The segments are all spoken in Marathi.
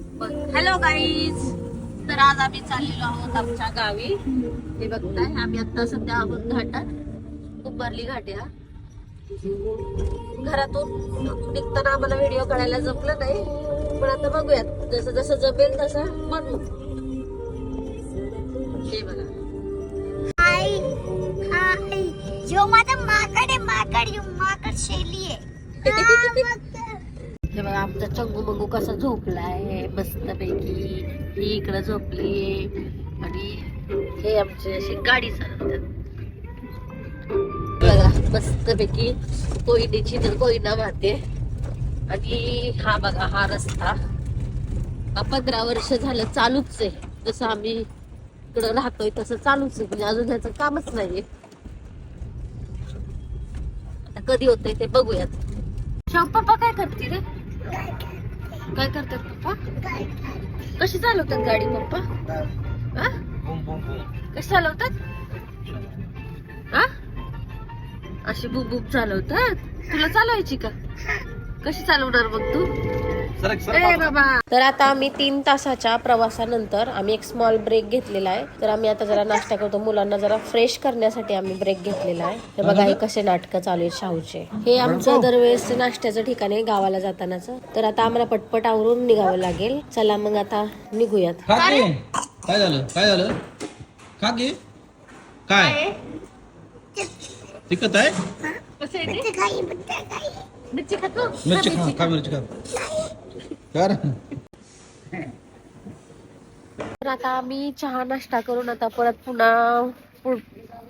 हॅलो गाईज तर आज आम्ही चाललेलो आहोत आमच्या गावी. हे बघताय आम्ही आता सध्या आहोत घाटात. उंबरली घाट या घरातून निघताना आम्हाला व्हिडिओ काढायला जमलं नाही. पण आता बघूयात जसं जसं जमेल तसं बनवू हे बघा. जो माझा माकड आहे माकड जो माकड शैली आहे. हे आमचा चंगू मंगू कसा झोपलाय? मस्त पैकी ही इकडं झोपली आणि हे आमची अशी गाडी चालवतात. बघा मस्त पैकी कोयनेची तर कोयना वाहते. आणि हा बघा हा रस्ता. हा पंधरा वर्ष झालं चालूच आहे. जसं आम्ही इकडं राहतोय तसं चालूच आहे. म्हणजे अजून ह्याचं कामच नाहीये. आता कधी होतंय ते बघूयात. शाहू पप्पा काय करते रे? काय करतात पप्पा? कशी चालवतात गाडी पप्पा? हा? कशी चालवतात? हा? अशी बुक बुक चालवतात? तुला चालवायची का? कशी चालवणार मग तू? तर आता आम्ही तीन तासाच्या प्रवासानंतर आम्ही एक स्मॉल ब्रेक घेतलेला आहे. तर आम्ही आता जरा नाश्ता करतो. मुलांना जरा फ्रेश करण्यासाठी आम्ही ब्रेक घेतलेला आहे. हे बघा हे कसे नाटकं चालू आहेत शाहूचे. हे आमचं दरवेळेस नाश्त्याचं ठिकाण आहे गावाला जातानाच. तर आता आम्हाला पटपट आवरून निघावं लागेल. चला मग आता निघूयात. काय झालं? काय झालं? की काय? तिखट आहे? मिरची खा मिरची खा. कर. तर आता आम्ही चहा नाश्ता करून आता परत पुन्हा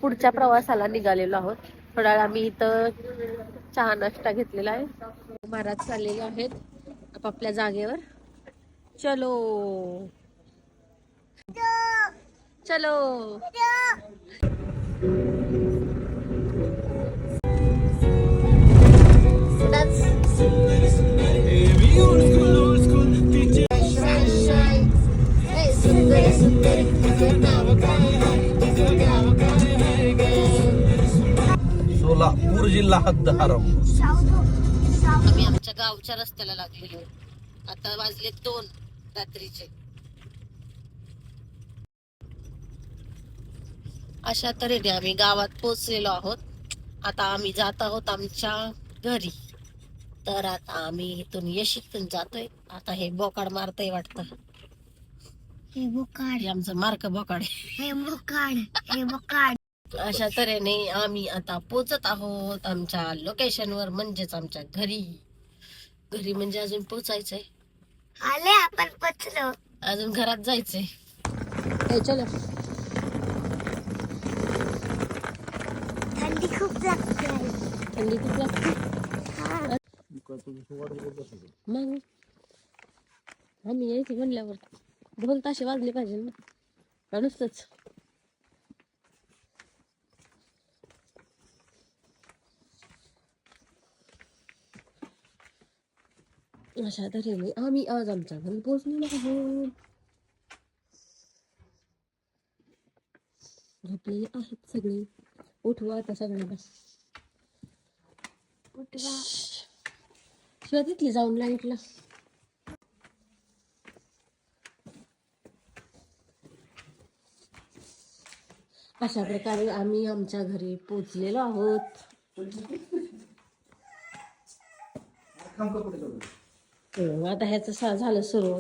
पुढच्या प्रवासाला निघालेलो आहोत. थोडा आम्ही इथं चहा नाश्ता घेतलेला आहे. महाराज चाललेले आहेत आपापल्या जागेवर. चलो. चलो. सोलापूर जिल्हा हद्दहारम आम्ही आमच्या गावच्या रस्त्याला लागलेलो. आता वाजले दोन रात्रीचे. अशा तऱ्हेने आम्ही गावात पोहोचलेलो आहोत. आता आम्ही जात आहोत आमच्या घरी. तर आता आम्ही इथून यशीतून जातोय. आता हे बोकाड मारतय वाटतं. हे बोकाड. हे आमचं मार्क बोकाड. हे बोकाड हे बोकाड. अशा तऱ्हेने आम्ही आता पोचत आहोत आमच्या लोकेशनवर म्हणजेच आमच्या घरी. घरी म्हणजे अजून पोचायचंय. आले आपण पचलो. अजून घरात जायचंय. हे चलो. थंडी खूप जास्त आहे. थंडी खूप लागते हा. मग? आम्ही यायचे म्हणल्यावर. दोन ताशे वाजले पाहिजे ना. का नुसतंच. अशा तऱ्हेने आम्ही आज आमच्या घरी पोहोचलेलो आहोत. झोपलेले आहेत सगळे. उठवा आता सगळ्यांना. उठवा. शिवाय तिथली जाऊन लाईटला अशा प्रकारे आम्ही आमच्या घरी पोचलेलो आहोत. हो, आता ह्याच झालं सुरू.